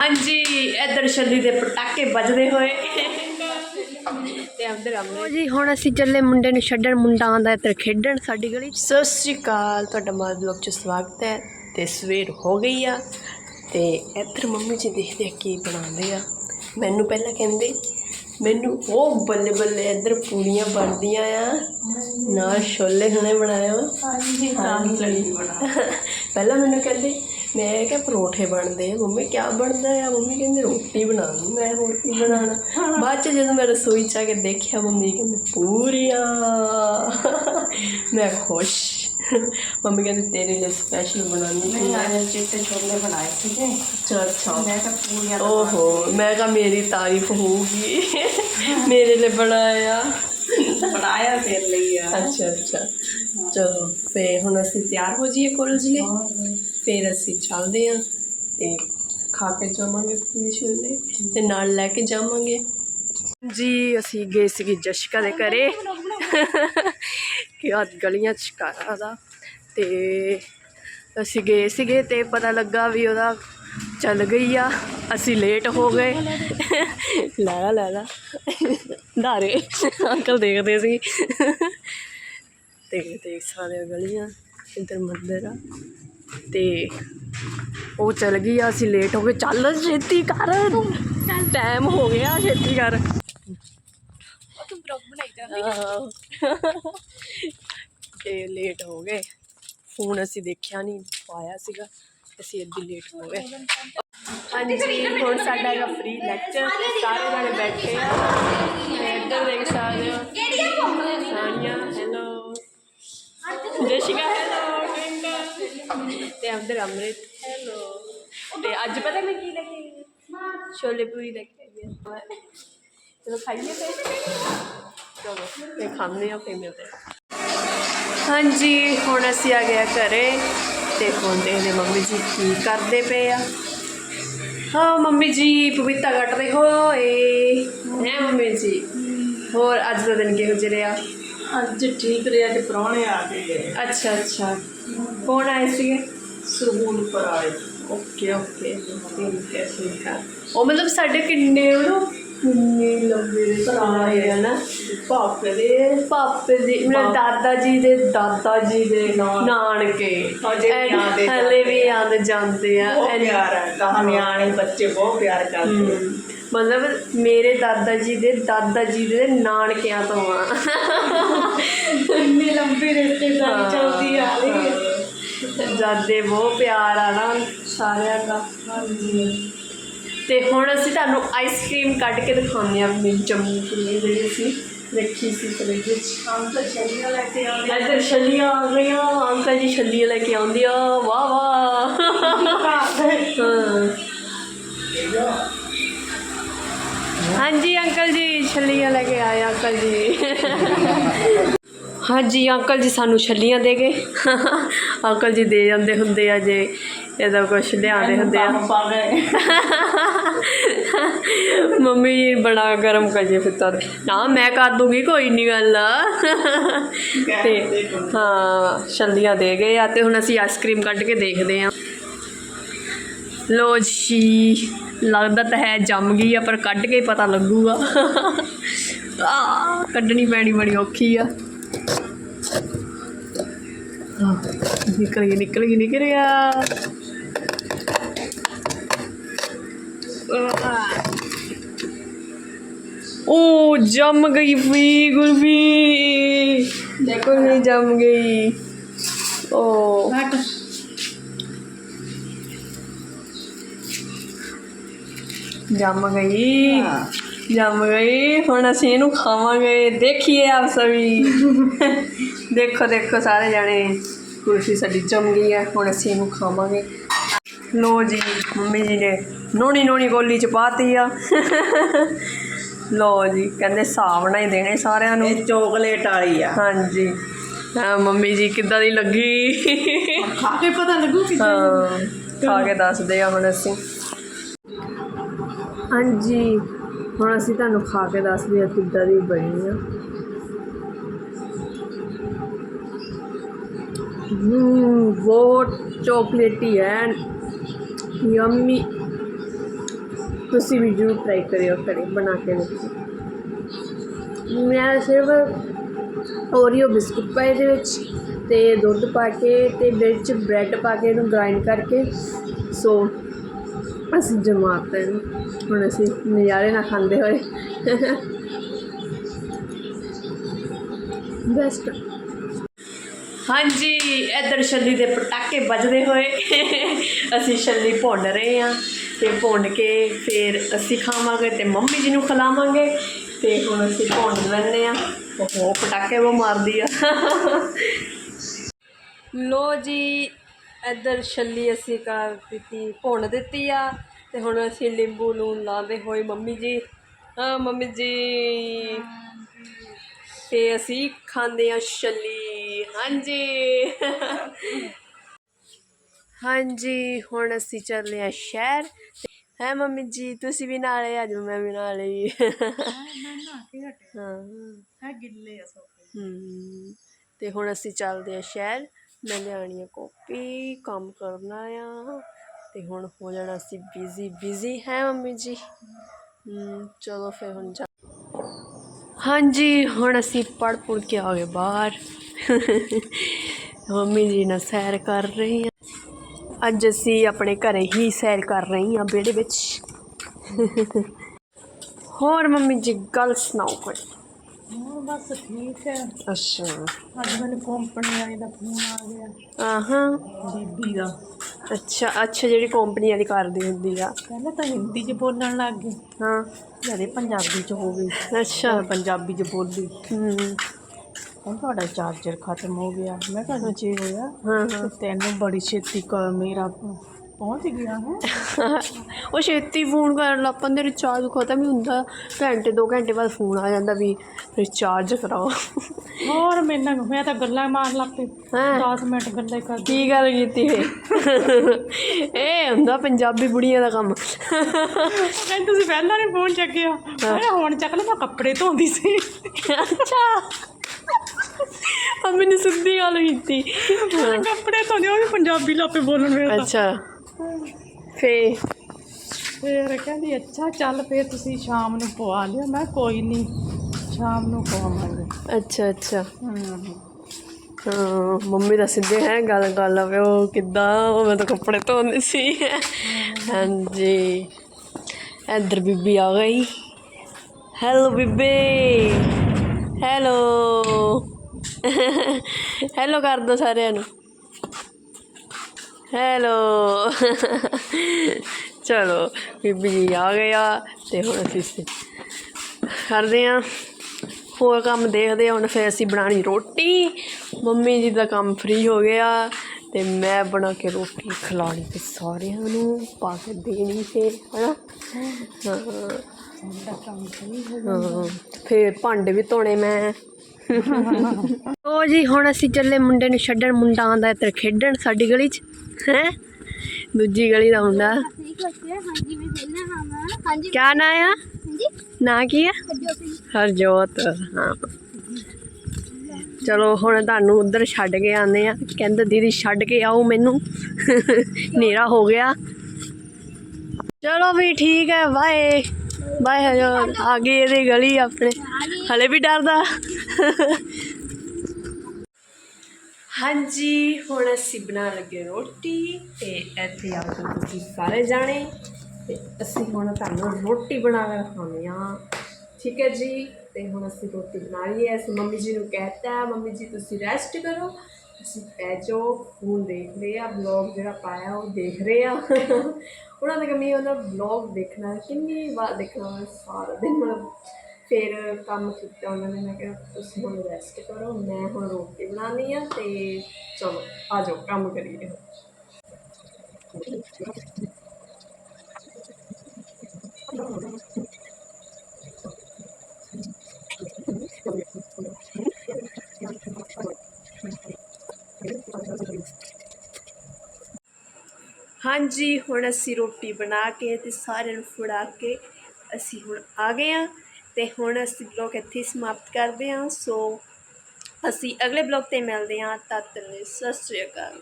ਹਾਂਜੀ ਇੱਧਰ ਛੱਲੀ ਦੇ ਪਟਾਕੇ ਵੱਜਦੇ ਹੋਏ। ਤੇ ਅੰਦਰ ਆਮਨੇ ਜੀ ਹੁਣ ਅਸੀਂ ਚੱਲੇ ਮੁੰਡੇ ਨੂੰ ਛੱਡਣ ਮੁੰਡਾ ਆਂਦਾ ਇੱਧਰ ਖੇਡਣ ਸਾਡੀ ਗਲੀ 'ਚ। ਸਤਿ ਸ਼੍ਰੀ ਅਕਾਲ ਤੁਹਾਡਾ ਮਾਲ ਬਲੌਗ 'ਚ ਸਵਾਗਤ ਹੈ। ਤੇ ਸਵੇਰ ਹੋ ਗਈ ਆ ਤੇ ਇੱਧਰ ਮੰਮੀ ਜੀ ਦੇਖਦੇ ਆ ਕੀ ਬਣਾਉਂਦੇ ਆ। ਮੈਨੂੰ ਪਹਿਲਾਂ ਕਹਿੰਦੇ ਮੈਨੂੰ ਉਹ ਬੱਲੇ ਬੱਲੇ ਇੱਧਰ ਪੂੜੀਆਂ ਬਣਦੀਆਂ ਆ ਨਾਲ ਛੋਲੇ ਹੁਣੇ ਬਣਾਇਆ ਹਾਂਜੀ ਤਾਂ ਹੀ ਲੱਗੀ ਬਣਾ ਪਹਿਲਾਂ ਮੈਨੂੰ ਕਹਿੰਦੇ ਮੈਂ ਕਿਹਾ ਪਰੌਂਠੇ ਬਣਦੇ ਆ ਮੰਮੀ ਕੀ ਬਣਦਾ ਆ? ਮੰਮੀ ਕਹਿੰਦੇ ਰੋਟੀ ਬਣਾ ਦੂੰ ਮੈਂ ਹੋਰ ਕੀ ਬਣਾਉਣਾ? ਬਾਅਦ ਚ ਜਦੋਂ ਮੈਂ ਰਸੋਈ ਚ ਆ ਕੇ ਦੇਖਿਆ ਮੰਮੀ ਕਹਿੰਦੇ ਪੂਰੀਆਂ। ਮੈਂ ਖੁਸ਼। ਮੰਮੀ ਕਹਿੰਦੇ ਤੇਰੇ ਲਈ ਸਪੈਸ਼ਲ ਬਣਾਉਣੀ ਮੈਂ ਆਇਆ ਚਿੱਟੇ ਛੋਲੇ ਬਣਾਏ ਸੀਗੇ। ਅੱਛਾ ਅੱਛਾ। ਮੈਂ ਤਾਂ ਪੂਰੀਆਂ ਓਹੋ ਮੈਂ ਕਿਹਾ ਮੇਰੀ ਤਾਰੀਫ ਹੋਊਗੀ। ਮੇਰੇ ਲਈ ਬਣਾਇਆ। ਬਣਾਇਆ ਤੇਰੇ ਲਈ ਆ। ਅੱਛਾ ਅੱਛਾ। ਚਲੋ ਫੇ ਹੁਣ ਅਸੀਂ ਤਿਆਰ ਹੋ ਜਾਈਏ ਕਾਲਜ ਲਈ। ਫਿਰ ਅਸੀਂ ਚੱਲਦੇ ਹਾਂ ਤੇ ਖਾ ਕੇ ਜਾਵਾਂਗੇ ਪੂਰੀ ਛੋਲੇ ਤੇ ਨਾਲ ਲੈ ਕੇ ਜਾਵਾਂਗੇ। ਜੀ ਅਸੀਂ ਗਏ ਸੀਗੇ ਜਸ਼ਕਾ ਦੇ ਘਰੇ। ਕਿ ਆ ਗਲੀਆਂ ਚ ਘਰ ਦਾ ਤੇ ਅਸੀਂ ਗਏ ਸੀਗੇ ਤੇ ਪਤਾ ਲੱਗਾ ਵੀ ਉਹਦਾ ਚੱਲ ਗਈ ਆ। ਅਸੀਂ ਲੇਟ ਹੋ ਗਏ। ਲਾ ਲੈ ਲਾ। ਧਾਰੇ ਅੰਕਲ ਦੇਖਦੇ ਸੀ। ਤੇ ਦੇਖ ਸਕਦੇ ਗਲੀਆਂ ਇੱਧਰ ਮੰਦਿਰ ਆ। ਤੇ ਉਹ ਚਲ ਗਈ ਆ, ਅਸੀਂ ਲੇਟ ਹੋ ਗਏ। ਚੱਲ ਛੇਤੀ ਕਰ। ਟਾਈਮ ਹੋ ਗਿਆ ਛੇਤੀ ਕਰ। ਤੂੰ ਬਲੌਗ ਬਣਾਈ ਆਹੋ। ਤੇ ਲੇਟ ਹੋ ਗਏ। ਫੋਨ ਅਸੀਂ ਦੇਖਿਆ ਨਹੀਂ ਪਾਇਆ ਸੀਗਾ। ਅਸੀਂ ਅੱਧੀ ਲੇਟ ਹੋ ਗਏ। ਹਾਂਜੀ, ਹੁਣ ਸਾਡਾ ਹੈਗਾ ਫ੍ਰੀ ਲੈਕਚਰ ਸਾਰੇ ਜਣੇ ਬੈਠੇ। ਆ ਤੇ ਇੱਧਰ ਦੇਖ ਸਕਦੇ ਹੋ। ਸਾਨੀਆ ਹੈਲੋ ਜਸ਼ਿਕਾ ਹੈਲੋ ਟਿੰਕਲ ਤੇ ਅੰਦਰ ਅੰਮ੍ਰਿਤ ਹੈਲੋ ਤੇ ਅੱਜ ਪਤਾ ਮੈਂ ਕੀ ਲੈ ਕੇ ਆਈ ਹਾਂ? ਛੋਲੇ ਪੂਰੀ ਲੈ ਕੇ ਆਈ ਹਾਂ ਚਲੋ ਖਾਈਏ ਫਿਰ। ਚਲੋ ਇਹ ਖਾਂਦੇ ਆ ਫਿਰ ਮਿਲਦੇ ਹਾਂ। ਹਾਂਜੀ ਹੁਣ ਅਸੀਂ ਆ ਗਏ ਘਰੇ ਤੇ ਹੁਣ ਦੇਖਦੇ ਮੰਮੀ ਜੀ ਕੀ ਕਰਦੇ ਪਏ ਆ। ਹਾਂ ਮੰਮੀ ਜੀ ਪਪੀਤਾ ਕੱਟਦੇ ਹੋਏ। ਹੈ ਮੰਮੀ ਜੀ? ਹੋਰ ਅੱਜ ਦਾ ਦਿਨ ਕਿਹੋ ਜਿਹਾ ਰਿਹਾ? ਅੱਜ ਠੀਕ ਰਿਹਾ ਤੇ ਪ੍ਰਾਹੁਣੇ ਆ ਗਏ ਅੱਛਾ ਅੱਛਾ। ਕੌਣ ਆਏ ਸੀਗੇ? ਸਰਗੂਲ ਪਰ ਆਏ। Okay okay. ਠੀਕ ਹੈ ਠੀਕ ਹੈ। ਉਹ ਮਤਲਬ ਸਾਡੇ ਕਿੰਨੇ ਉਹ ਕਿੰਨੇ ਲੰਬੇ ਦੇ ਆਏ ਆ ਨਾ ਪਾਪੇ ਦੇ ਪਾਪੇ ਦੇ ਮੇਰੇ ਦਾਦਾ ਜੀ ਦੇ ਦਾਦਾ ਜੀ ਦੇ ਨਾਨਕੇ। ਹਜੇ ਵੀ ਐਨ- ਆਉਂਦੇ ਹਲੇ ਵੀ ਆਉਂਦੇ ਜਾਂਦੇ ਆ। ਬਹੁਤ ਐਨ- ਪਿਆਰ ਹੈ ਕਹਾਂ ਨਿਆਣੇ ਬੱਚੇ ਬਹੁਤ ਪਿਆਰ ਕਰਦੇ ਹਮ, ਮਤਲਬ ਮੇਰੇ ਦਾਦਾ ਜੀ ਦੇ ਦਾਦਾ ਜੀ ਦੇ ਨਾਨਕਿਆਂ ਤੋਂ ਆ। ਇੰਨੀ ਲੰਬੀ ਰਿਸ਼ਤੇਦਾਰੀ ਚੱਲਦੀ ਆ ਰਹੀ ਹੈ ਦਾਦੇ ਬਹੁਤ ਪਿਆਰ ਆ ਨਾ ਸਾਰਿਆਂ ਦਾ। ਤੇ ਹੁਣ ਅਸੀਂ ਤੁਹਾਨੂੰ ਆਈਸਕ੍ਰੀਮ ਕੱਢ ਕੇ ਦਿਖਾਉਂਦੇ ਆ ਆਪਣੀ ਜੰਮੂ ਦੀ ਜਿਹੜੀ ਅਸੀਂ ਰੱਖੀ ਸੀ ਫਰਿੱਜ ਵਿੱਚ। ਤਾਂ ਛੱਲੀਆਂ ਲੈ ਕੇ ਆਉਂਦੇ ਇੱਧਰ ਛੱਲੀਆਂ ਆ ਗਈਆਂ ਅੰਕਲ ਜੀ ਛੱਲੀਆਂ ਲੈ ਕੇ ਆਉਂਦੇ ਆ। ਵਾਹ ਵਾਹ। ਹਾਂਜੀ ਅੰਕਲ ਜੀ ਛੱਲੀਆਂ ਲੈ ਕੇ ਆਏ ਅੰਕਲ ਜੀ। ਹਾਂਜੀ ਅੰਕਲ ਜੀ ਸਾਨੂੰ ਛੱਲੀਆਂ ਦੇ ਗਏ। ਅੰਕਲ ਜੀ ਦੇ ਜਾਂਦੇ ਹੁੰਦੇ ਆ ਜੇ ਇਹਦਾ ਕੁਝ ਲਿਆਉਂਦੇ ਹੁੰਦੇ ਆ। ਮੰਮੀ ਬੜਾ ਗਰਮ ਕਰ ਜੇ ਫਿਰ ਤਾਂ। ਨਾ ਮੈਂ ਕਰ ਦੂੰਗੀ ਕੋਈ ਨਹੀਂ ਗੱਲ। ਤੇ ਹਾਂ ਛੱਲੀਆਂ ਦੇ ਗਏ ਆ ਤੇ ਹੁਣ ਅਸੀਂ ਆਈਸਕ੍ਰੀਮ ਕੱਢ ਕੇ ਦੇਖਦੇ ਆ। ਲੋ ਜੀ ਲੱਗਦਾ ਤਾਂ ਹੈ ਜੰਮ ਗਈ ਆ ਪਰ ਕੱਢ ਕੇ ਪਤਾ ਲੱਗੂਗਾ। ਆ ਕੱਢਣੀ ਪੈਣੀ ਬੜੀ ਔਖੀ ਆ। Ini kering, ini kering, ini kering ya. Oh, jam gay fi, gulfi. Dekor ni jam gay. Oh. Jam gay. ਜੰਮ ਗਈ ਹੁਣ ਅਸੀਂ ਇਹਨੂੰ ਖਾਵਾਂਗੇ। ਦੇਖੀਏ ਆਪ ਸਭੀ। ਦੇਖੋ ਦੇਖੋ ਸਾਰੇ ਜਾਣੇ। ਕੁਲਫੀ ਸਾਡੀ ਜੰਮ ਗਈ ਹੈ। ਹੁਣ ਅਸੀਂ ਇਹਨੂੰ ਖਾਵਾਂਗੇ। ਲੋ ਜੀ ਮੰਮੀ ਜੀ ਨੇ ਨੋਣੀ ਨੋਣੀ ਗੋਲੀ ਚ ਪਾਤੀ ਆ। ਲੋ ਜੀ ਕਹਿੰਦੇ ਹਿਸਾਬ ਨਾਲ ਹੀ ਦੇਣੇ ਸਾਰਿਆਂ ਨੂੰ। ਇਹ ਚੋਕਲੇਟ ਵਾਲੀ ਆ। ਹਾਂਜੀ। ਹਾਂ ਮੰਮੀ ਜੀ ਕਿੱਦਾਂ ਦੀ ਲੱਗੀ? ਖਾ ਕੇ ਪਤਾ ਲੱਗੂ ਕਿ ਹਾਂ ਖਾ ਕੇ ਦੱਸਦੇ ਆ ਹੁਣ ਅਸੀਂ। ਹਾਂਜੀ। ਹੁਣ ਅਸੀਂ ਤੁਹਾਨੂੰ ਖਾ ਕੇ ਦੱਸਦੇ ਹਾਂ ਕਿੱਦਾਂ ਦੀ ਬਣੀ ਆ। ਬਹੁਤ ਚੋਕਲੇਟੀ ਹੈ। ਯਮੀ ਤੁਸੀਂ ਵੀ ਜ਼ਰੂਰ ਟਰਾਈ ਕਰਿਓ ਘਰੇ ਬਣਾ ਕੇ ਦੇਖੋ ਮੈਂ ਸਿਰਫ ਓਰੀਓ ਬਿਸਕੁਟ ਪਾਏ ਦੇ ਵਿੱਚ ਤੇ ਦੁੱਧ ਪਾ ਕੇ ਤੇ ਵਿੱਚ ਬ੍ਰੈਡ ਪਾ ਕੇ ਇਹਨੂੰ ਗ੍ਰਾਈਂਡ ਕਰਕੇ ਸੋ ਅਸੀਂ ਜਮਾਤਾ ਇਹਨੂੰ ਹੁਣ ਅਸੀਂ ਨਜ਼ਾਰੇ ਨਾਲ ਖਾਂਦੇ ਹੋਏ। ਬੈਸਟ ਹਾਂਜੀ ਇੱਧਰ ਛੱਲੀ ਦੇ ਪਟਾਕੇ ਵੱਜਦੇ ਹੋਏ। ਅਸੀਂ ਛੱਲੀ ਭੁੰਨ ਰਹੇ ਹਾਂ ਤੇ ਭੁੰਨ ਕੇ ਫਿਰ ਅਸੀਂ ਖਾਵਾਂਗੇ ਤੇ ਮੰਮੀ ਜੀ ਨੂੰ ਖਿਲਾਵਾਂਗੇ ਤੇ ਹੁਣ ਅਸੀਂ ਭੁੰਨ ਲੈਂਦੇ ਆ ਉਹ ਪਟਾਕੇ ਉਹ ਮਾਰਦੀ ਆ। ਲੋ ਜੀ ਇੱਧਰ ਛੱਲੀ ਅਸੀਂ ਕਰ ਦਿੱਤੀ ਭੁੰਨ ਦਿੱਤੀ ਆ ਤੇ ਹੁਣ ਅਸੀਂ ਨਿੰਬੂ ਲੂਣ ਲਾਉਂਦੇ ਹੋਏ ਮੰਮੀ ਜੀ। ਹਾਂ ਮੰਮੀ ਜੀ। ਤੇ ਅਸੀਂ ਖਾਂਦੇ ਆ ਛੱਲੀ। ਹਾਂਜੀ। ਹਾਂਜੀ ਹੁਣ ਅਸੀਂ ਚੱਲੇ ਆ ਸ਼ਹਿਰ। ਹੈ ਮੰਮੀ ਜੀ ਤੁਸੀਂ ਵੀ ਨਾਲੇ ਆ ਜਾਓ ਮੈਂ ਵੀ ਨਾਲੇ ਹੀ ਹਾਂ। ਹੈ ਗਿੱਲੇ ਆ ਸੋਫੇ ਹਮ, ਤੇ ਹੁਣ ਅਸੀਂ ਚੱਲਦੇ ਆ ਸ਼ਹਿਰ। ਮੈਂ ਲਿਆਣੀ ਆ ਕਾਪੀ ਕੰਮ ਕਰਨਾ ਆ। ਤੇ ਹੁਣ ਹੋ ਜਾਣਾ ਅਸੀਂ ਬਿਜ਼ੀ ਬਿਜ਼ੀ ਹੈ ਮੰਮੀ ਜੀ। ਚਲੋ ਫਿਰ ਹੁਣ ਜਾ ਹਾਂਜੀ, ਹੁਣ ਅਸੀਂ ਪੜ ਪੁੜ ਕੇ ਆ ਗਏ ਬਾਹਰ। ਮੰਮੀ ਜੀ ਨਾਲ ਸੈਰ ਕਰ ਰਹੇ ਹਾਂ ਅੱਜ ਅਸੀਂ ਆਪਣੇ ਘਰੇ ਹੀ ਸੈਰ ਕਰ ਰਹੇ ਹਾਂ ਵਿਹੜੇ ਵਿੱਚ। ਹੋਰ ਮੰਮੀ ਜੀ, ਗੱਲ ਸੁਣਾਓ ਕੋਈ? ਹਾਂ ਬਸ ਠੀਕ ਹੈ। ਅੱਛਾ। ਅੱਜ ਮੈਨੂੰ ਕੰਪਨੀ ਵਾਲੇ ਦਾ ਫੋਨ ਆ ਗਿਆ। ਆਹਾਂ। ਬੀਬੀ ਦਾ। ਅੱਛਾ ਅੱਛਾ ਜਿਹੜੀ ਕੰਪਨੀ ਵਾਲੀ ਕਰਦੀ ਹੁੰਦੀ ਆ। ਕਹਿੰਦਾ ਤਾਂ ਹਿੰਦੀ 'ਚ ਬੋਲਣ ਲੱਗ ਗਏ ਹਾਂ। ਜਦੇ ਪੰਜਾਬੀ 'ਚ ਹੋ ਗਈ। ਅੱਛਾ। ਪੰਜਾਬੀ 'ਚ ਬੋਲੀ। ਹਮ ਕਹਿੰਦਾ ਤੁਹਾਡਾ ਚਾਰਜਰ ਖਤਮ ਹੋ ਗਿਆ। ਮੈਂ ਕਿਹਾ ਜੇ ਹੋਇਆ ਹਾਂ ਤੇ ਤੈਨੂੰ ਬੜੀ ਛੇਤੀ ਮੇਰਾ ਪਹੁੰਚ ਗਿਆ ਹੈ। ਉਹ ਛੇਤੀ ਫੋਨ ਕਰਨ ਲੱਗ ਪੈਂਦੇ ਰਿਚਾਰਜ ਖਤਮ ਹੀ ਹੁੰਦਾ। ਘੰਟੇ ਦੋ ਘੰਟੇ ਬਾਅਦ ਫੋਨ ਆ ਜਾਂਦਾ ਵੀ ਰਿਚਾਰਜ ਕਰਾਓ। ਹੋਰ ਮੇਰੇ ਨਾਲ ਮੈਂ ਤਾਂ ਗੱਲਾਂ ਮਾਰਨ ਲੱਗ ਪਈ। ਹੈਂ? 10 ਮਿੰਟ ਗੱਲਾਂ ਕਰ ਕੀ ਗੱਲ ਕੀਤੀ ਏ ਇਹ ਹੁੰਦਾ ਪੰਜਾਬੀ ਬੁੜੀਆਂ ਦਾ ਕੰਮ। ਕਹਿੰਦੇ ਤੁਸੀਂ ਪਹਿਲਾਂ ਨਹੀਂ ਫੋਨ ਚੱਕਿਆ। ਮੈਂ ਹੁਣ ਚੱਕ ਲਿਆ ਕੱਪੜੇ ਧੋਂਦੀ ਸੀ। ਅੱਛਾ। ਮੈਨੂੰ ਸਿੱਧੀ ਗੱਲ ਕੀਤੀ। ਕੱਪੜੇ ਧੋਂਦੀ ਉਹ ਵੀ ਪੰਜਾਬੀ ਲਾਪੇ ਬੋਲਣ ਵੇਲੇ ਅੱਛਾ। ਫੇ ਫਿਰ ਕਹਿੰਦੀ ਅੱਛਾ ਚੱਲ ਫੇਰ ਤੁਸੀਂ ਸ਼ਾਮ ਨੂੰ ਪਵਾ ਲਿਓ। ਮੈਂ ਕੋਈ ਨਹੀਂ ਸ਼ਾਮ ਨੂੰ ਪਵਾਵਾਂਗੇ। ਅੱਛਾ ਅੱਛਾ। ਹਾਂ। ਮੰਮੀ ਦਾ ਸਿੱਧੇ ਹੈ ਗੱਲ ਕਰ ਲਵੇ ਉਹ ਕਿੱਦਾਂ ਉਹ ਮੈਂ ਤਾਂ ਕੱਪੜੇ ਧੋਂਦੀ ਸੀ। ਹਾਂਜੀ। ਇੱਧਰ ਬੀਬੀ ਆ ਗਈ। ਹੈਲੋ ਬੀਬੀ। ਹੈਲੋ ਹੈਲੋ ਕਰ ਦੋ ਸਾਰਿਆਂ ਨੂੰ। ਹੈਲੋ ਚਲੋ ਬੀਬੀ ਜੀ ਆ ਗਿਆ ਤੇ ਹੁਣ ਅਸੀਂ ਕਰਦੇ ਹਾਂ ਹੋਰ ਕੰਮ ਦੇਖਦੇ ਹੁਣ ਫਿਰ ਅਸੀਂ ਬਣਾਣੀ ਰੋਟੀ। ਮੰਮੀ ਜੀ ਦਾ ਕੰਮ ਫ੍ਰੀ ਹੋ ਗਿਆ ਤੇ ਮੈਂ ਬਣਾ ਕੇ ਰੋਟੀ ਖਿਲਾਣੀ ਤੇ ਸਾਰਿਆਂ ਨੂੰ ਪਾ ਕੇ ਦੇਣੀ ਫਿਰ ਹਨਾ? ਹਾਂ। ਫਿਰ ਭਾਂਡੇ ਵੀ ਧੋਣੇ ਮੈਂ। ਉਹ ਜੀ ਹੁਣ ਅਸੀਂ ਚੱਲੇ ਮੁੰਡੇ ਨੂੰ ਛੱਡਣ ਮੁੰਡਾ ਆਂਦਾ ਇੱਧਰ ਖੇਡਣ ਸਾਡੀ ਗਲੀ 'ਚ। ਹੈ? ਦੂਜੀ ਗਲੀ ਦਾ ਮੁੰਡਾ। ਠੀਕ ਨਾਂ ਆ? ਨਾਂ ਕੀ ਆ? ਹਰਜੋਤ। ਹਾਂ। ਚਲੋ, ਹੁਣ ਤੁਹਾਨੂੰ ਉਧਰ ਛੱਡ ਕੇ ਆਉਂਦੇ ਆ। ਕਹਿੰਦਾ, ਦੀਦੀ, ਛੱਡ ਕੇ ਆਓ ਮੈਨੂੰ। ਹਨੇਰਾ ਹੋ ਗਿਆ। ਚਲੋ ਵੀ ਠੀਕ ਹੈ, ਬਾਏ। ਬਾਏ, ਹਰਜੋਤ। ਆ ਗਈ ਇਹਦੀ ਗਲੀ ਆਪਣੇ। ਹਲੇ ਵੀ ਡਰਦਾ। ਹਾਂਜੀ, ਹੁਣ ਅਸੀਂ ਬਣਾਉਣ ਲੱਗੇ ਰੋਟੀ ਤੇ ਇੱਥੇ ਆ ਜਾਓ ਤੁਸੀਂ ਸਾਰੇ ਜਾਣੇ। ਤੇ ਅਸੀਂ ਹੁਣ ਤੁਹਾਨੂੰ ਰੋਟੀ ਬਣਾ ਕੇ ਖਾਣੀ ਆ ਠੀਕ ਹੈ ਜੀ? ਤੇ ਹੁਣ ਅਸੀਂ ਰੋਟੀ ਬਣਾ ਲਈ ਹੈ। ਅਸੀਂ ਮੰਮੀ ਜੀ ਨੂੰ ਕਹਿਤਾ, ਮੰਮੀ ਜੀ ਤੁਸੀਂ ਰੈਸਟ ਕਰੋ। ਅਸੀਂ ਪੈ ਜਾਓ ਫੋਨ ਦੇਖ ਰਹੇ ਆ ਬਲੌਗ ਜਿਹੜਾ ਪਾਇਆ ਉਹ ਦੇਖ ਰਹੇ ਆ। ਉਹਨਾਂ ਦਾ ਕਮੀ ਉਹਦਾ ਬਲੌਗ ਦੇਖਣਾ, ਕਿੰਨੀ ਵਾਰ ਦੇਖਣਾ, ਸਾਰਾ ਦਿਨ ਮਤਲਬ ਫਿਰ ਕੰਮ ਕੀਤਾ ਉਹਨਾਂ ਨੇ, ਮੈਂ ਕਿਹਾ ਤੁਸੀਂ ਹੁਣ ਰੈਸਟ ਕਰੋ, ਮੈਂ ਹੁਣ ਰੋਟੀ ਬਣਾਉਣੀ ਆ ਤੇ ਚਲੋ, ਆ ਜਾਓ, ਕੰਮ ਕਰੀਏ। ਹਾਂਜੀ, ਹੁਣ ਅਸੀਂ ਰੋਟੀ ਬਣਾ ਕੇ ਤੇ ਸਾਰਿਆਂ ਨੂੰ ਫੜਾ ਕੇ ਅਸੀਂ ਹੁਣ ਆ ਗਏ ਹਾਂ ਤੇ ਹੁਣ ਅਸੀਂ ਬਲੌਗ ਇੱਥੇ ਸਮਾਪਤ ਕਰਦੇ ਹਾਂ। ਸੋ ਅਸੀਂ ਅਗਲੇ ਬਲੌਗ ਤੇ ਮਿਲਦੇ ਹਾਂ। ਤਦ ਤੱਕ ਸਤਿ ਸ਼੍ਰੀ ਅਕਾਲ।